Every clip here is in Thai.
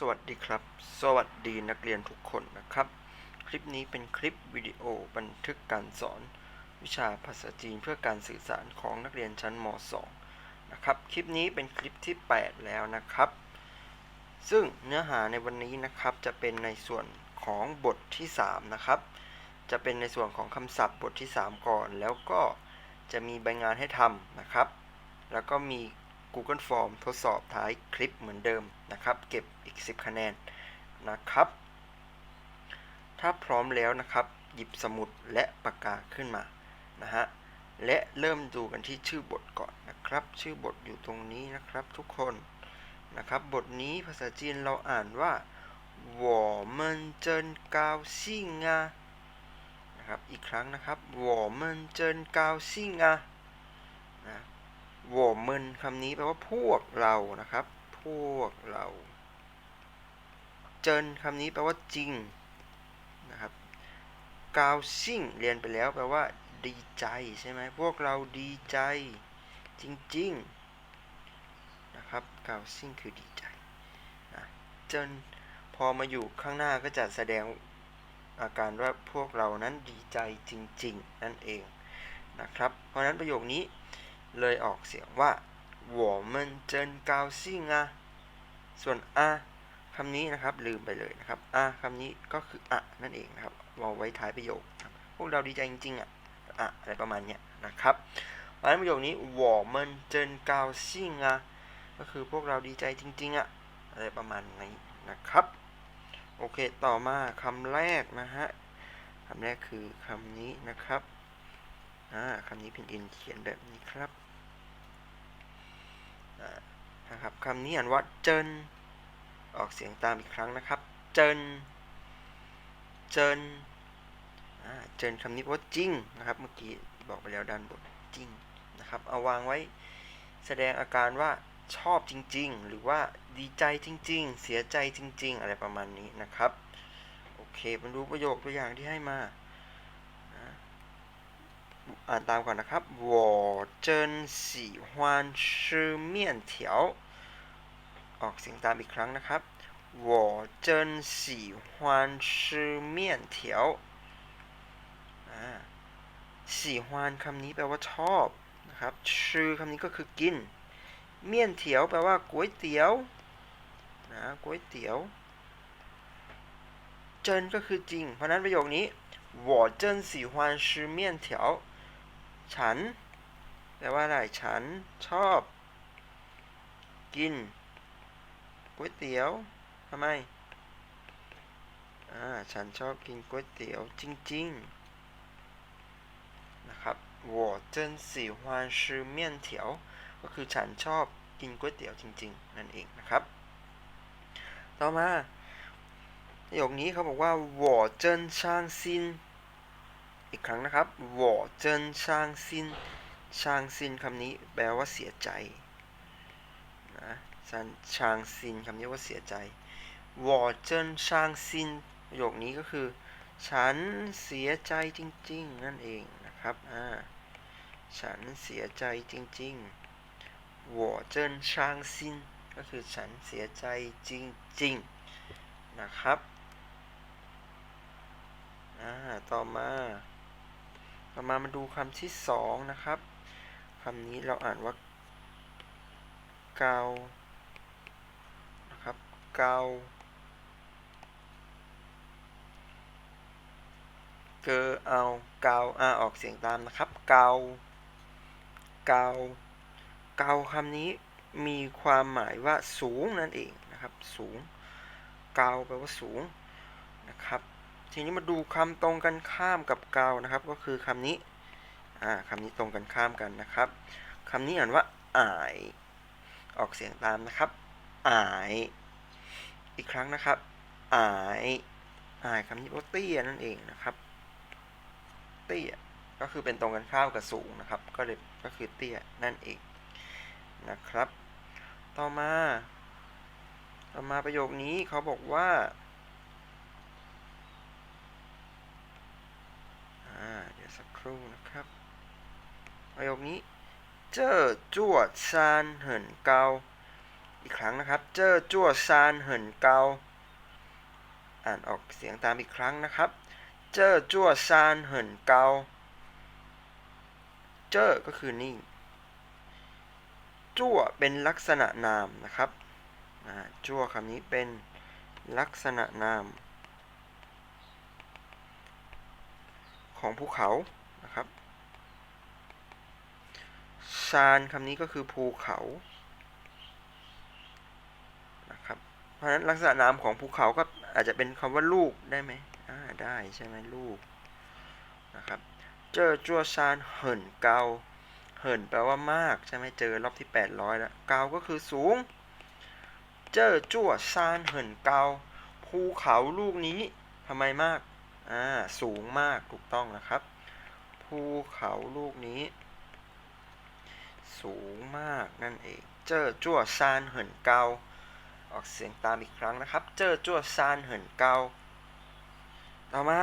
สวัสดีครับ สวัสดีนักเรียนทุกคนนะครับ คลิปนี้เป็นคลิปวิดีโอบันทึกการสอน วิชาภาษาจีนเพื่อการสื่อสารของนักเรียนชั้นม .2 นะครับ คลิปนี้เป็นคลิปที่ 8 แล้วนะครับ ซึ่งเนื้อหาในวันนี้นะครับจะเป็นในส่วนของบทที่ 3 นะครับ จะเป็นในส่วนของคำศัพท์บทที่ 3 ก่อน แล้วก็จะมีใบงานให้ทำนะครับ แล้วก็มี Google Form ทดสอบท้ายคลิปเหมือนเดิมนะครับ เก็บอีก 10 คะแนนนะครับ ถ้าพร้อมแล้วนะครับ หยิบสมุดและปากกาขึ้นมานะฮะและเริ่มดูกันที่ชื่อบทก่อนนะครับ ชื่อบทอยู่ตรงนี้นะครับทุกคนนะครับ บทนี้ภาษาจีนเราอ่านว่า我们真高兴啊นะครับอีกครั้งนะครับ我们真高兴啊นะ วอมันคำนี้แปลว่าพวกเรานะครับ พวกเรา เจินคำนี้แปลว่าจริงนะครับกาวซิ่งเรียนไปแล้วแปลว่า ดีใจใช่ไหมพวกเราดีใจ จริงๆนะครับกาวซิ่งคือดีใจนะเจินพอมาอยู่ข้างหน้าก็จะแสดงอาการว่าพวกเรานั้นดีใจจริง ๆ นั่นเองนะครับ เพราะนั้นประโยคนี้ เลยออกเสียงว่า我们真高兴啊ส่วนอะคำนี้นะครับลืมไปเลยนะครับอะคำนี้ก็คืออะนั่นเองนะครับเอาไว้ท้ายประโยคครับพวกเราดีใจจริงๆอะอะอะไรประมาณเนี้ยนะครับเพราะฉะนั้นประโยคนี้我们真高兴啊ก็คือพวกเราดีใจจริงๆอะอะไรประมาณนี้นะครับ โอเคต่อมาคำแรกนะฮะคำแรกคือคำนี้นะครับ อ่าคำนี้พินอินเขียนแบบนี้ครับอ่า นะครับคำนี้อ่านว่าเจิน ออกเสียงตามอีกครั้งนะครับ เจิน เจินเจินคำนี้ว่าจริงนะครับเมื่อกี้บอกไปแล้วด้านบนจริงนะครับเอาวางไว้แสดงอาการว่าชอบจริง ๆ หรือว่าดีใจจริง ๆ เสียใจจริง ๆ อะไรประมาณนี้นะครับ โอเคมาดูประโยคตัวอย่างที่ให้มา อ่านตามก่อนนะครับ我真喜欢吃面条ออกเสียงตามอีกครั้งนะครับ我真喜欢吃面条อ่า喜欢คำนี้แปลว่าชอบนะครับชื่อคำนี้ก็คือกิน เมี่ยนเถียวแปลว่าก๋วยเตี๋ยวนะก๋วยเตี๋ยวเจินก็คือจริง เพราะนั้นประโยคนี้我真喜欢吃面条 ฉันแปลว่าอะไร ฉันชอบ กินก๋วยเตี๋ยวทำไม อ่า ฉันชอบกินก๋วยเตี๋ยวจริงๆ นะครับ我真喜欢吃面条ก็คือฉันชอบกินก๋วยเตี๋ยวจริงๆ นั่นเองนะครับ ต่อมาประโยคนี้เขาบอกว่า我真伤心 อีกครั้งนะครับหวอเจินช่างซินช่างซินคำนี้แปลว่าเสียใจนะช่างซินคำนี้ว่าเสียใจหวอเจินช่างซินประโยคนี้ก็คือ ฉันเสียใจจริง ๆ นั่นเองนะครับอ่าฉันเสียใจจริงๆหวอเจินช่างซินก็คือฉันเสียใจจริง ๆ นะครับ อ่า ต่อมา ต่อมามาดูคำที่สองนะครับคำนี้เราอ่านว่าเกานะครับเกาเกอเอาเกาอ่าออกเสียงตามนะครับเกาเกาเกาคำนี้มีความหมายว่าสูงนั่นเองนะครับสูงเกาแปลว่าสูงนะครับ ทีนี้มาดูคำตรงกันข้ามกับเกานะครับ ก็คือคำนี้อ่าคำนี้ตรงกันข้ามกันนะครับคำนี้อ่านว่าอาย ออกเสียงตามนะครับอาย อีกครั้งนะครับอายอายคำนี้ว่าเตี้ยนั่นเองนะครับ เตี้ยก็คือเป็นตรงกันข้ามกับสูงนะครับ ก็เลยก็คือเตี้ยนั่นเองนะครับ ต่อมา ต่อมาประโยคนี้เขาบอกว่า เดี๋ยวสักครู่นะครับประโยคนี้ เจ้อจั่วซานเหินเกา อีกครั้งนะครับ เจ้อจั่วซานเหินเกา อ่านออกเสียงตามอีกครั้งนะครับ เจ้อจั่วซานเหินเกา เจ้อก็คือนี่จั่วเป็นลักษณะนามนะครับจั่วคำนี้เป็นลักษณะนาม ของภูเขานะครับซานคำนี้ก็คือภูเขานะครับเพราะฉะนั้นลักษณะนามของภูเขาก็อาจจะเป็นคำว่าลูกได้ไหมอ่าได้ใช่ไหมลูกนะครับเจอจัวซานเหินเกาเหินแปลว่ามากใช่ไหมเจอรอบที่ 800 แล้วเกาก็คือสูง เจอจั่วซานเหินเกาภูเขาลูกนี้ทำไมมาก อ่าสูงมากถูกต้องนะครับ ภูเขาลูกนี้ สูงมากนั่นเอง เจอจั่วซานเหินเกาออกเสียงตามอีกครั้งนะครับ เจอจั่วซานเหินเกาต่อมา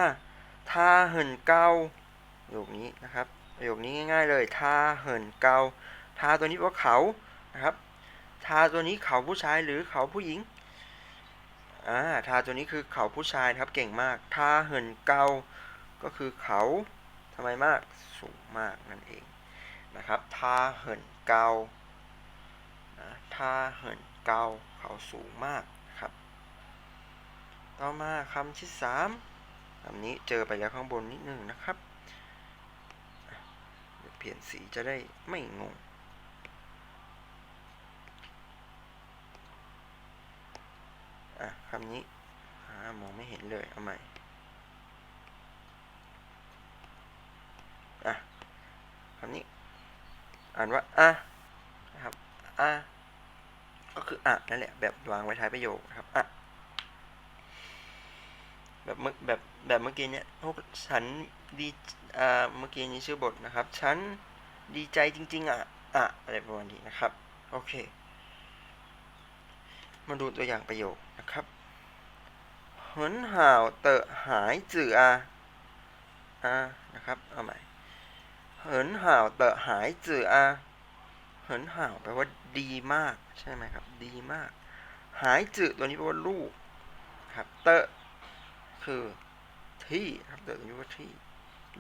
ทาเหินเกาประโยคนี้นะครับประโยคนี้ง่ายๆเลยทาเหินเกาทาตัวนี้ว่าเขานะครับทาตัวนี้เขาผู้ชายหรือเขาผู้หญิง อ่าทาตัวนี้คือเขาผู้ชายนะครับเก่งมากทาเหินเกาก็คือเขาทำไมมากสูงมากนั่นเองนะครับทาเหินเกานะทาเหินเกาเขาสูงมากนะครับ ต่อมาคำที่สามคำนี้เจอไปแล้วข้างบนนิดนึงนะครับ เปลี่ยนสีจะได้ไม่งง อะ คำนี้อ่ามองไม่เห็นเลยเอาใหม่อะคำนี้ อ่านว่าอะนะครับอะก็คืออะนั่นแหละแบบวางไว้ท้ายประโยคนะครับอะแบบเมื่อแบบแบบเมื่อกี้เนี้ยพวกฉันดีอ่าเมื่อกี้นี้ชื่อบทนะครับ ฉันดีใจจริง ๆ อะอะอะไรประมาณนี้นะครับ โอเค มาดูตัวอย่างประโยคนะครับ หินห่าวเตอะหายจืออาอ่านะครับ เอาใหม่เหินห่าวเตอะหายจืออาเหินห่าวแปลว่าดีมากใช่ไหมครับ ดีมาก หายจือตัวนี้แปลว่าลูกครับ เตอะคือที่ครับเตอะตัวนี้ว่าที่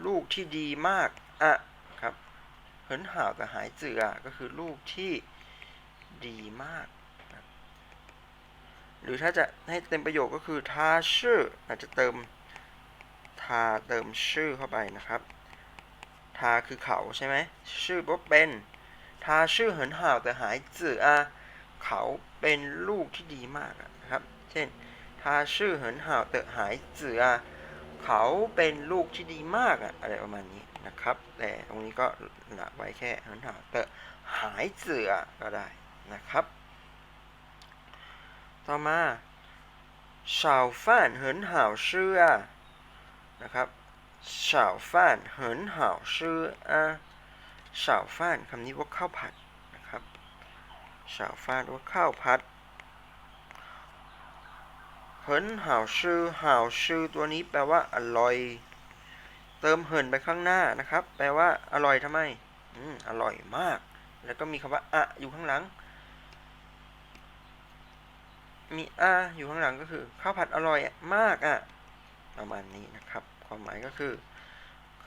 ลูกที่ดีมากอะครับ เหินห่าวแต่หายจืออก็คือลูกที่ดีมาก หรือถ้าจะให้เต็มประโยคก็คือทาชื่ออาจจะเติมทาเติมชื่อเข้าไปนะครับ ทาคือเขาใช่ไหมชื่อว่าเป็นทาชื่อเหินห่าวแต่หายจื่ออาเขาเป็นลูกที่ดีมากนะครับ เช่นทาชื่อเหินห่าวแต่หายจื่ออาเขาเป็นลูกที่ดีมากอะอะไรประมาณนี้นะครับ แต่ตรงนี้ก็ละไว้แค่เหินห่าวแต่หายจื่ออาก็ได้นะครับ ต่อมาชาวฟ่านเหินห่าวเชื่อนะครับชาวฟ่านเหินห่าวเชื่ออาชาวฟ่านคำนี้ว่าข้าวผัดนะครับชาวฟ่านว่าข้าวผัดเหินห่าวชื่อห่าวชื่อตัวนี้แปลว่าอร่อย เติมเหินไปข้างหน้านะครับ แปลว่าอร่อยทำไมอืมอร่อยมาก แล้วก็มีคำว่าอะอยู่ข้างหลัง มีอาอยู่ข้างหลังก็คือ ข้าวผัดอร่อยมากอะประมาณนี้นะครับ ความหมายก็คือ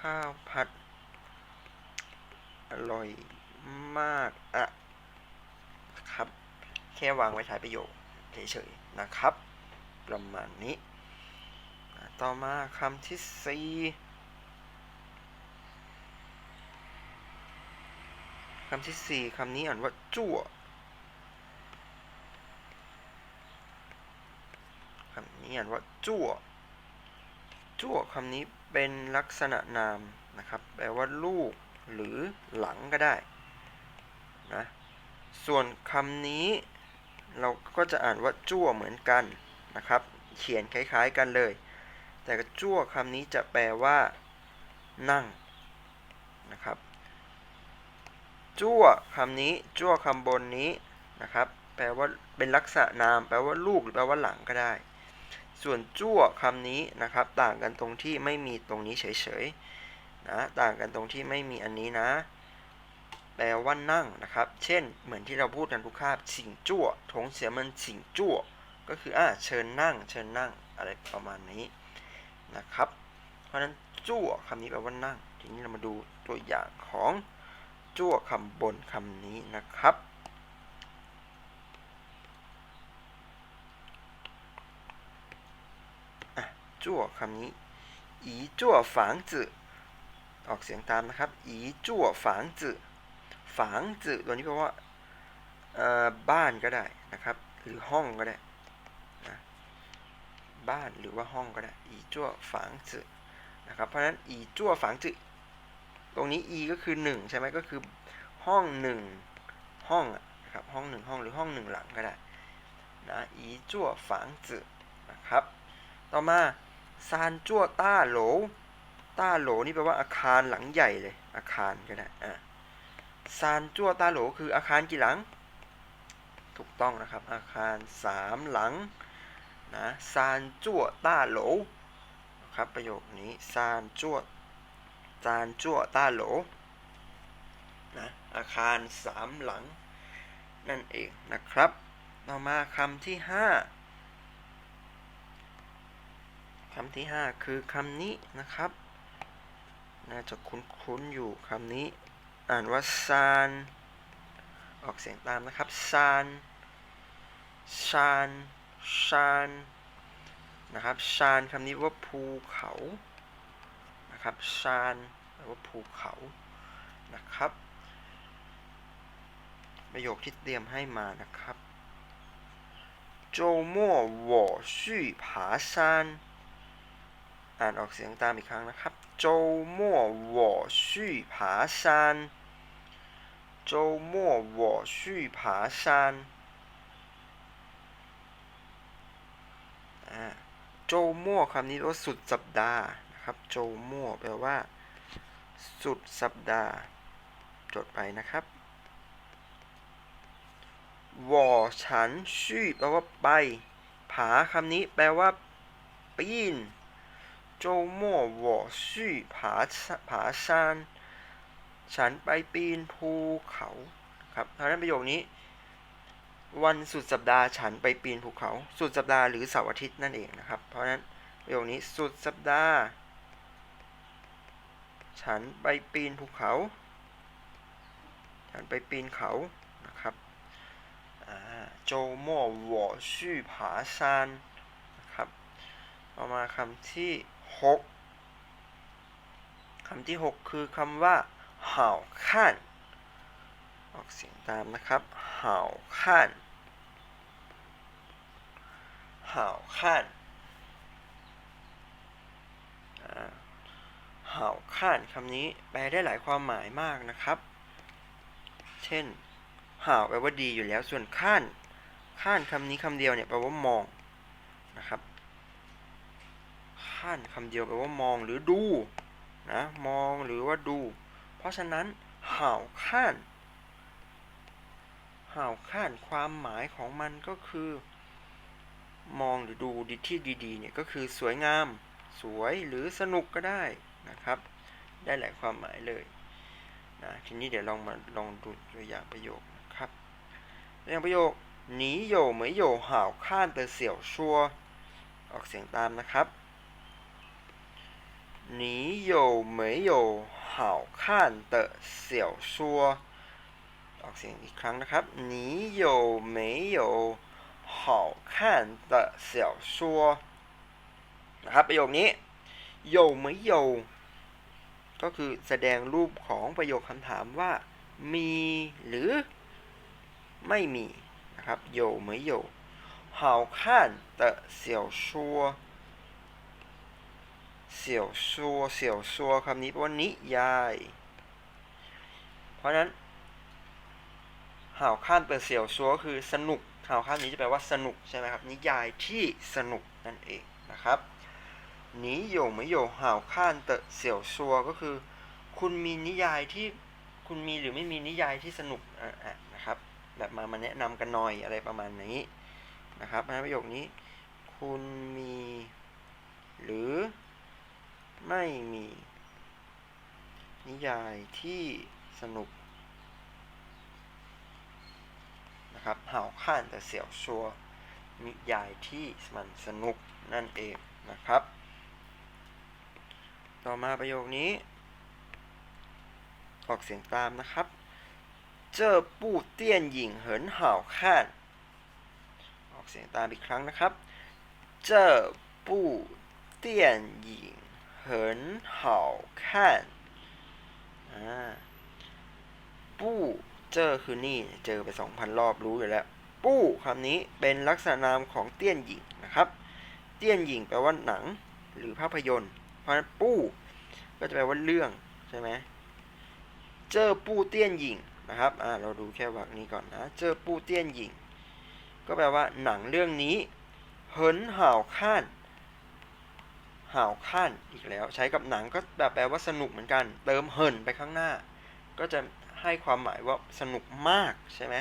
ข้าวผัด อร่อยมากอะครับ แค่วางไว้ท้ายประโยคเฉยๆนะครับ ประมาณนี้ ต่อมาคำที่สี่คำที่สี่คำนี้อ่านว่าจั่ว คำ นี้อ่านว่าจั่วจั่วคำนี้เป็นลักษณะนามนะครับ แปลว่าลูกหรือหลังก็ได้นะส่วนคำนี้เราก็จะอ่านว่าจั่วเหมือนกันนะครับ เขียนคล้ายๆกันเลย แต่จั่วคำนี้จะแปลว่า นั่งนะครับจั่วคำนี้จั่วคำบนนี้นะครับ แปลว่าเป็นลักษณะนาม แปลว่าลูกหรือแปลว่าหลังก็ได้ ส่วนจั่วคำนี้นะครับ ต่างกันตรงที่ไม่มีตรงนี้เฉยๆนะต่างกันตรงที่ไม่มีอันนี้นะ แปลว่านั่งนะครับ เช่น เหมือนที่เราพูดกันทุกคาบฉิงจั่วถงเสียมันฉิงจั่วก็คืออ่าเชิญนั่ง เชิญนั่งอะไรประมาณนี้นะครับ เพราะฉะนั้นจั่วคำนี้แปลว่านั่ง ทีนี้เรามาดูตัวอย่างของจั่วคำบนคำนี้นะครับ อะ จั่วคำนี้อีจั่วฝางจือออกเสียงตามนะครับอีจั่วฝางจือฝางจือตัวนี้แปลว่าบ้านก็ได้นะครับ หรือห้องก็ได้นะบ้านหรือว่าห้องก็ได้อีจั่วฝางจือนะครับเพราะฉะนั้นอีจั่วฝางจือตรงนี้ e ก็คือ1ใช่ไหมก็คือห้อง1ห้องนะครับห้อง1ห้องหรือห้อง1หลังก็ได้นะอีจั่วฝางจือนะครับ ต่อมา ซานจั่วต้าโหล ต้าโหลนี่แปลว่าอาคารหลังใหญ่เลย อาคารก็ได้อะซานจั่วต้าโหลคืออาคารกี่หลัง ถูกต้องนะครับ อาคารสามหลังนะซานจั่วต้าโหลครับประโยคนี้ซานจั่วซานจั่วต้าโหลนะอาคารสามหลัง นั่นเองนะครับ ต่อมาคำที่ห้า คำที่ 5 คือคำนี้นะครับ น่าจะคุ้นๆอยู่คำนี้ อ่านว่าซานออกเสียงตามนะครับซานชานชานนะครับชานคำนี้ว่าภูเขานะครับชานแปลว่าภูเขานะครับ ประโยคที่เตรียมให้มานะครับ周末我去爬山 อ่านออกเสียงตามอีกครั้งนะครับ周末我去爬山周末我去爬山อ่าโจมั่วคำนี้แปลว่าสุดสัปดาห์นะครับโจมั่วแปลว่า สุดสัปดาห์ จดไปนะครับวอฉันชื่อแปลว่าไป ผาคำนี้แปลว่า ปีน 周末我去爬山爬山ฉันไปปีนภูเขาครับเพราะฉะนั้นประโยคนี้ วันสุดสัปดาห์ฉันไปปีนภูเขา สุดสัปดาห์หรือเสาร์อาทิตย์นั่นเองนะครับ เพราะฉะนั้นประโยคนี้สุดสัปดาห์ ฉันไปปีนภูเขา ฉันไปปีนเขานะครับ周末我去爬山นะครับต่อมาคำที่ 6คำที่ 6 คือคำว่าห่าวข้านออกเสียงตามนะครับห่าวข้านห่าวข้านห่าวข้านคำนี้แปลได้หลายความหมายมากนะครับ เช่นห่าวแปลว่าดีอยู่แล้วส่วนข้านข้านคำนี้คำเดียวเนี่ยแปลว่ามองนะครับ ท่นคำเดียวแปลว่ามองหรือดูนะมองหรือว่าดู เพราะฉะนั้นเห่าข้านเห่าข้านความหมายของมันก็คือ มองหรือดูดีที่ดีๆเนี่ยก็คือสวยงาม สวยหรือสนุกก็ได้นะครับ ได้หลายความหมายเลยนะทีนี้เดี๋ยวลองมาลองดูตัวอย่างประโยคนะครับตัวอย่างประโยคหนีโยไหมยโยห่าวข้านเตอเสี่ยวชัวออกเสียงตามนะครับ 你有没有好看的小说ออกเสียงอีกครั้งนะครับ你有没有好看的小说นะครับประโยคนี้โยไม่โยก็คือแสดงรูปของประโยคคำถามว่า มีหรือไม่มีนะครับ有没有好看的小说 เสี่ยวซัวเสี่ยวซัวคำนี้แปลว่านิยาย เพราะนั้นห่าวข้านเปิดเสี่ยวซัวคือสนุกห่าวข้านนี้จะแปลว่าสนุกใช่ไหมครับ นิยายที่สนุกนั่นเองนะครับนี้โยไม่โยห่าวข้านเตะเสี่ยวซัวก็คือ คุณมีนิยายที่คุณมีหรือไม่มีนิยายที่สนุกอะนะครับ แบบมามาแนะนำกันหน่อยอะไรประมาณนี้นะครับในประโยคนี้ คุณมี หรือ ไม่มี นิยายที่สนุก นะครับเห่าข้านแต่เสียวชัว นิยายที่มันสนุกนั่นเองนะครับ ต่อมาประโยคนี้ ออกเสียงตามนะครับเจอปู้เตี้ยนหญิงเหินเห่าข้าน ออกเสียงตามอีกครั้งนะครับ เจอปู้เตี้ยนหญิง 很好看อ่าปู้เจอคือนี่เจอไป 2,000 รอบรู้อยู่แล้ว ปู้คำนี้เป็นลักษณะนามของเตี้ยนหญิงนะครับ เตี้ยนหญิงแปลว่าหนังหรือภาพยนตร์ เพราะฉะนั้นปู้ก็จะแปลว่าเรื่องใช่ไหมเจอปู้เตี้ยนหญิงนะครับอ่าเราดูแค่วรรคนี้ก่อนนะเจอปู้เตี้ยนหญิง ก็แปลว่าหนังเรื่องนี้เหินห่าวข้าน ห่าวข้านอีกแล้ว ใช้กับหนังก็แบบแปลว่าสนุกเหมือนกัน เติมเหินไปข้างหน้า ก็จะให้ความหมายว่าสนุกมากใช่ไหม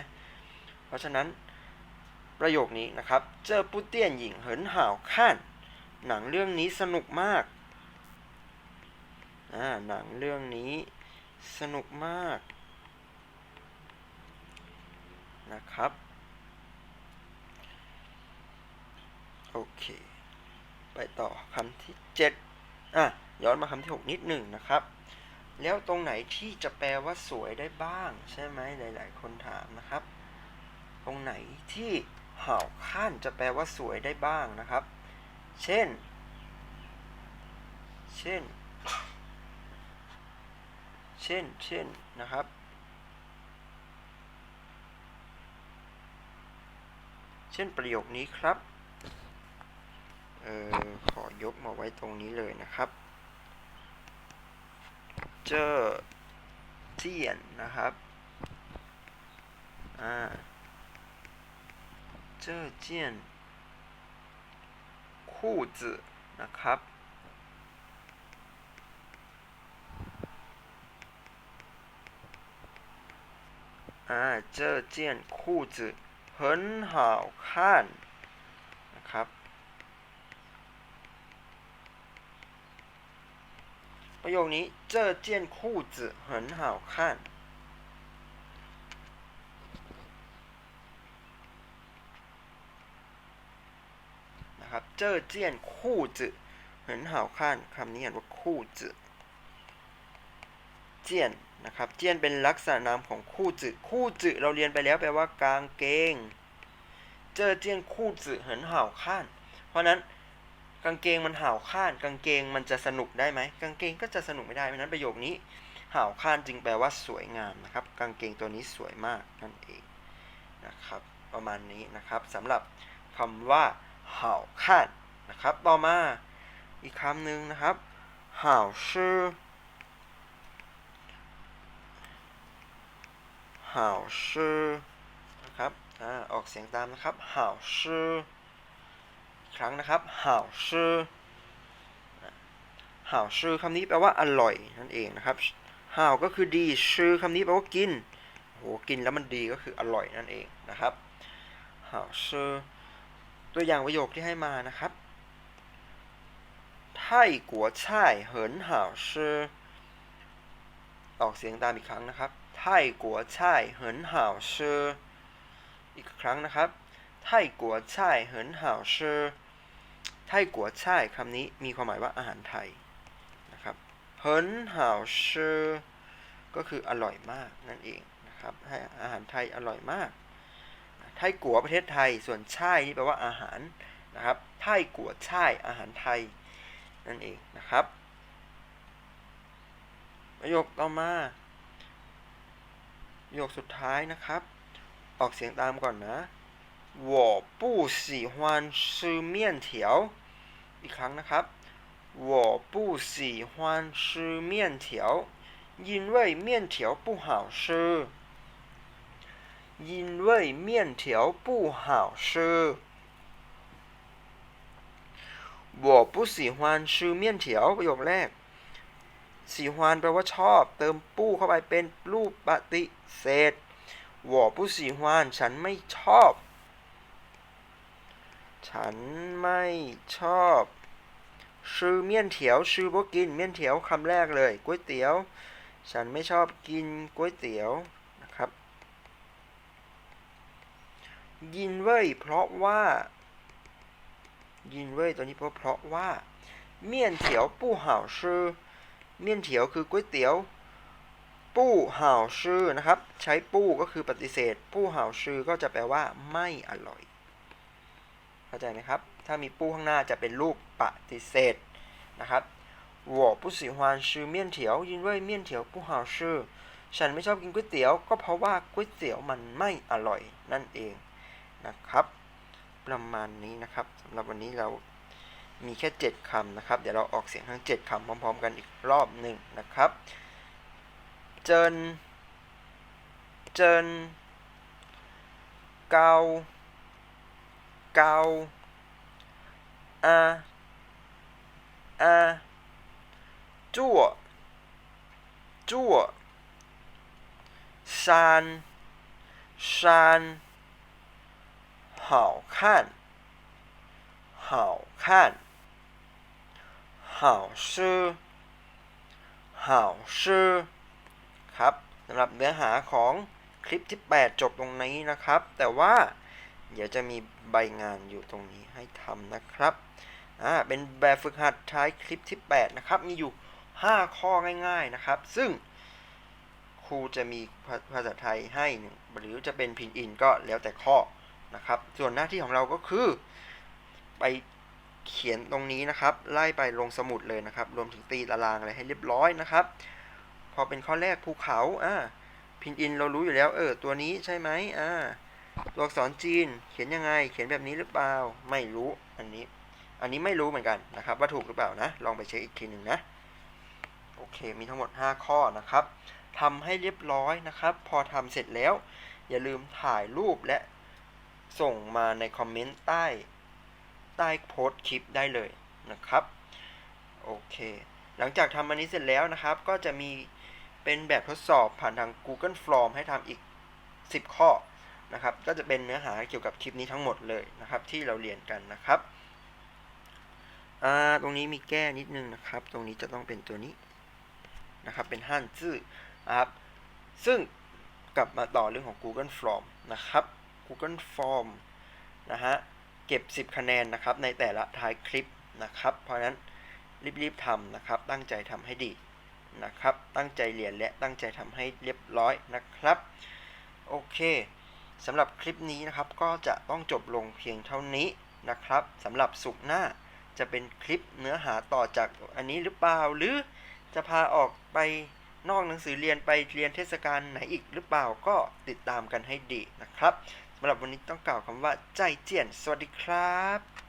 เพราะฉะนั้นประโยคนี้นะครับ เจอปูเตี้ยนหญิงเหินห่าวข้านหนังเรื่องนี้สนุกมากอ่าหนังเรื่องนี้สนุกมากนะครับ โอเค ไปต่อคำที่ 7 อะ ย้อนมาคำที่ 6 นิดหนึ่งนะครับ แล้วตรงไหนที่จะแปลว่าสวยได้บ้าง ใช่ไหมหลาย ๆ คนถามนะครับ ตรงไหนที่เห่าวข้านจะแปลว่าสวยได้บ้างนะครับ เช่น เช่น เช่น เช่น นะครับ เช่นประโยคนี้ครับ เออขอยกมาไว้ตรงนี้เลยนะครับ เจอเจียนนะครับ อ่า เจอเจียน คู่จืนะครับ อ่า เจอเจียน คู่จื很好看นะครับ ประโยคนี้这件裤子很好看นะครับ这件裤子很好看คำนี้อ่านว่าคู่จืเจียนนะครับ เจียนเป็นลักษณะนามของคู่จืคู่จืเราเรียนไปแล้วแปลว่ากางเกง เจอเจียนคู่จืเหินห่าวข้าน เพราะนั้น กางเกงมันห่าวข้าน กางเกงมันจะสนุกได้ไหมกางเกงก็จะสนุกไม่ได้เพราะนั้นประโยคนี้ห่าวข้านจึงแปลว่าสวยงามนะครับ กางเกงตัวนี้สวยมากนั่นเองนะครับ ประมาณนี้นะครับสำหรับคำว่าห่าวข้านนะครับ ต่อมาอีกคำหนึ่งนะครับห่าวชื่อห่าวชื่อนะครับอออกเสียงตามนะครับห่าวชื่อ ครั้งนะครับห่าวชื่อห่าวชื่อคำนี้แปลว่าอร่อยนั่นเองนะครับห่าวก็คือดีชื่อคำนี้แปลว่ากินโหกินแล้วมันดีก็คืออร่อยนั่นเองนะครับห่าวชื่อตัวอย่างประโยคที่ให้มานะครับไทยกัวช่ายเหินห่าวชื่อออกเสียงตามอีกครั้งนะครับไทยกัวช่ายเหินห่าวชื่ออีกครั้งนะครับไทกัวช่ายเหินห่าวชื่อ ไทยกัวช่ายคำนี้มีความหมายว่าอาหารไทยนะครับเหินห่าวชื่อก็คืออร่อยมากนั่นเองนะครับให้อาหารไทยอร่อยมาก ไทยกัวประเทศไทยส่วนช่ายนี่แปลว่าอาหารนะครับไทยกัวช่ายอาหารไทยนั่นเองนะครับประโยคต่อมาประโยคสุดท้ายนะครับ ออกเสียงตามก่อนนะ 我不喜欢吃面条อีกครั้งนะครับ我不喜欢吃面条因为面条不好吃因为面条不好吃我不喜欢吃面条ประโยคแรก喜欢แปลว่าชอบ เติมปู้เข้าไปเป็นรูปปฏิเสธ我不喜欢ฉันไม่ชอบ ฉันไม่ชอบชื่อเมี่ยนเถียวชื่อบ่กินเมี่ยนเถียวคำแรกเลยก๋วยเตี๋ยว ฉันไม่ชอบกินก๋วยเตี๋ยวนะครับ ยินเว่ยเพราะว่า ยินเว่ยตัวนี้เพราะเพราะว่าเมี่ยนเถียวปู้ห่าวชื่อเมี่ยนเถียวคือก๋วยเตี๋ยว ปู้ห่าวชื่อนะครับ ใช้ปู้ก็คือปฏิเสธ ปู้ห่าวชื่อก็จะแปลว่าไม่อร่อย เข้าใจไหมครับ ถ้ามีปู้ข้างหน้าจะเป็นรูปปฏิเสธนะครับ我不喜欢吃面条因为面条不好吃ฉันไม่ชอบกินก๋วยเตี๋ยว ก็เพราะว่าก๋วยเตี๋ยวมันไม่อร่อยนั่นเองนะครับ ประมาณนี้นะครับสำหรับวันนี้เรามีแค่ 7คำนะครับ เดี๋ยวเราออกเสียงทั้ง 7คำพร้อม ๆ กันอีกรอบหนึ่งนะครับ เจิน เจิน เกา เกาอาอาจั่วจั่ว山山好看好看好吃好吃ครับสำหรับเนื้อหาของคลิปที่ 8 จบตรงนี้นะครับ แต่ว่า เดี๋ยวจะมีใบงานอยู่ตรงนี้ให้ทำนะครับ อ่า เป็นแบบฝึกหัดท้ายคลิปที่ 8 นะครับ มีอยู่ 5 ข้อง่าย ๆนะครับ ซึ่งครูจะมีภาษาไทยให้หนึ่งหรือจะเป็นพินอินก็แล้วแต่ข้อนะครับ ส่วนหน้าที่ของเราก็คือ ไปเขียนตรงนี้นะครับ ไล่ไปลงสมุดเลยนะครับ รวมถึงตีตารางอะไรให้เรียบร้อยนะครับ พอเป็นข้อแรกภูเขา อ่าพินอินเรารู้อยู่แล้ว เออ ตัวนี้ใช่ไหมอ่า ตัวอักษรจีนเขียนยังไง เขียนแบบนี้หรือเปล่า ไม่รู้ อันนี้ อันนี้ไม่รู้เหมือนกันนะครับ ว่าถูกหรือเปล่านะ ลองไปเช็คอีกทีหนึ่งนะ โอเค มีทั้งหมด 5 ข้อนะครับทำให้เรียบร้อยนะครับ พอทำเสร็จแล้ว อย่าลืมถ่ายรูปและส่งมาในคอมเมนต์ใต้ใต้โพสต์คลิปได้เลยนะครับ โอเค หลังจากทำอันนี้เสร็จแล้วนะครับ ก็จะมีเป็นแบบทดสอบผ่านทาง Google Form ให้ทำอีก 10 ข้อ นะครับ ก็จะเป็นเนื้อหาเกี่ยวกับคลิปนี้ทั้งหมดเลยนะครับ ที่เราเรียนกันนะครับตรงนี้มีแก้นิดนึงนะครับ ตรงนี้จะต้องเป็นตัวนี้นะครับเป็นฮั่นจื้อนะครับ ซึ่งกลับมาต่อเรื่องของ Google Form นะครับ Google Form นะฮะเก็บ 10 คะแนนนะครับในแต่ละท้ายคลิปนะครับ เพราะนั้นรีบๆทำนะครับ ตั้งใจทำให้ดีนะครับ ตั้งใจเรียนและตั้งใจทำให้เรียบร้อยนะครับ โอเค สำหรับคลิปนี้นะครับก็จะต้องจบลงเพียงเท่านี้นะครับสำหรับสุกหน้าจะเป็นคลิปเนื้อหาต่อจากอันนี้หรือเปล่า หรือจะพาออกไปนอกหนังสือเรียนไปเรียนเทศกาลไหนอีกหรือเปล่าก็ติดตามกันให้ดีนะครับสำหรับวันนี้ต้องกล่าวคำว่าใจเจียน สวัสดีครับ